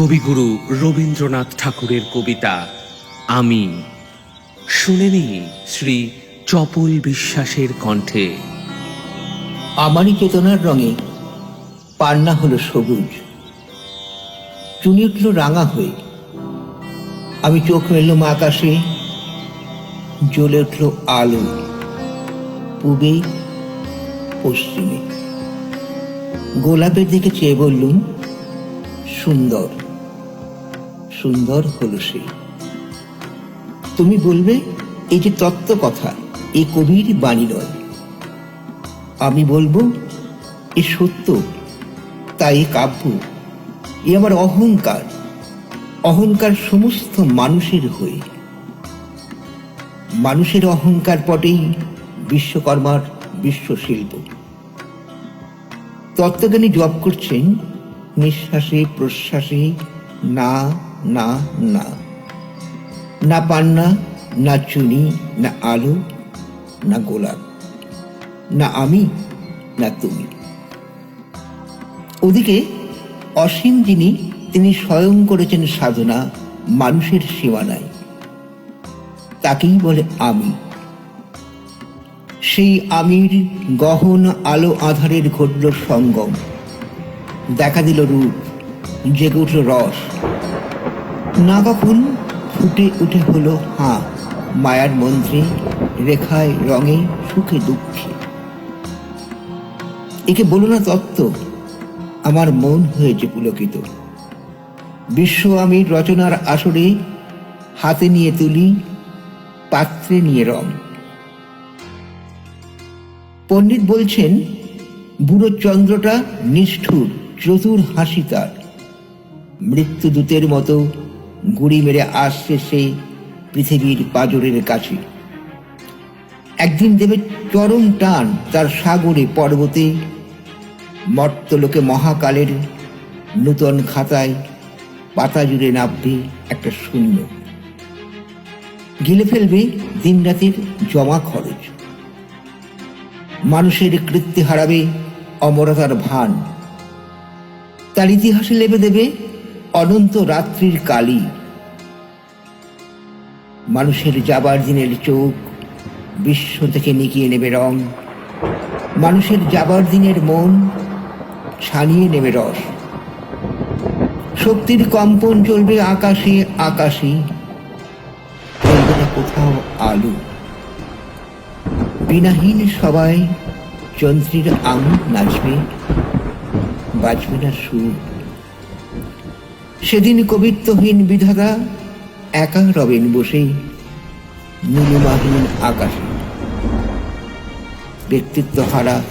কবিগুরু রবীন্দ্রনাথ ঠাকুরের কবিতা আমি। শুনেনি শ্রী চপল বিশ্বাসের কণ্ঠে। আমারই চেতনার রঙে পান্না হলো সবুজ। চুনি উঠল রাঙা হয়ে আমি চোখ মেললাম আকাশে, জ্বলে উঠল আলো পূবে, পশ্চিমে। গোলাপের দিকে চেয়ে বললুম, সুন্দর। সুন্দর হলো সে। তুমি বলবে এই যে তত্ত্ব কথা, এ কবির বাণী নয়। আমি বলব, এ সত্য তাই এ কাব্য, এ আমার অহংকার অহংকার সমস্ত মানুষের হয়ে। মানুষের অহংকার পটেই বিশ্বকর্মার বিশ্বশিল্প। তত্ত্বজ্ঞানী জব করছেন, নিঃশ্বাসে, প্রশ্বাসে না না না। না পান্না, না চুনি, না আলো, না গোলাপ। না আমি, না তুমি। ওদিকে অসীম যিনি, তিনি স্বয়ং করেছেন সাধনা মানুষের সীমানায়। তাকেই বলে আমি। সেই আমির গহন আলো আধারের ঘটল সঙ্গম। দেখা দিল রূপ, জেগে উঠল রস। না কখন ফুটে উঠে হলো, হাঁ, মায়ার মন্ত্রে, রেখায়, রঙে, সুখে, দুঃখে। একে বলো না তত্ত্ব, আমার মন হয়েছে পুলকিত। বিশ্ব আমি রচনার আসরে হাতে নিয়ে তুলি, পাত্রে নিয়ে রং। পণ্ডিত বলছেন, বুড়ো চন্দ্রটা নিষ্ঠুর, চতুর হাসি তার। মৃত্যুদূতের মতো গুড়ি মেরে আসছে সে পৃথিবীর পাজরের কাছে। একদিন দেবে চরম টান তার সাগরে পর্বতে। মর্তলোকে মহাকালের নূতন খাতায় পাতা জুড়ে নাববে একটা শূন্য। গিলে ফেলবে দিনরাতের জমা খরচ। মানুষের কৃত্তি হারাবে অমরতার ভান। তার ইতিহাসে লেবে দেবে অনন্ত রাত্রির কালি। মানুষের যাবার দিনের চোখ বিশ্ব থেকে নিকিয়ে নেবে রং। মানুষের যাবার দিনের মন ছানিয়ে নেবে রস। শক্তির কম্পন চলবে আকাশে আকাশে। চলবে না কোথাও আলু। বিনাহীন সবাই যন্ত্রীর আঙুল নাচবে। বাজবে না সুর। সেদিন কবিত্বহীন বিধাতা একা রবেন বসে নীলিমাহীন আকাশে। ব্যক্তিত্ব হারা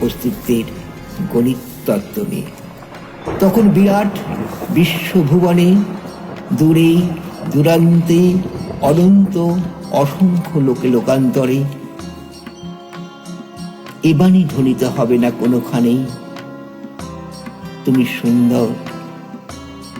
অস্তিত্বের গণিত তত্ত্ব নিয়ে তখন বিরাট বিশ্বভুবনে দূরে দূরান্তে অনন্ত অসংখ্য লোকে লোকান্তরে এবাণী ধ্বনিত হবে না কোনোখানেই। তুমি সুন্দর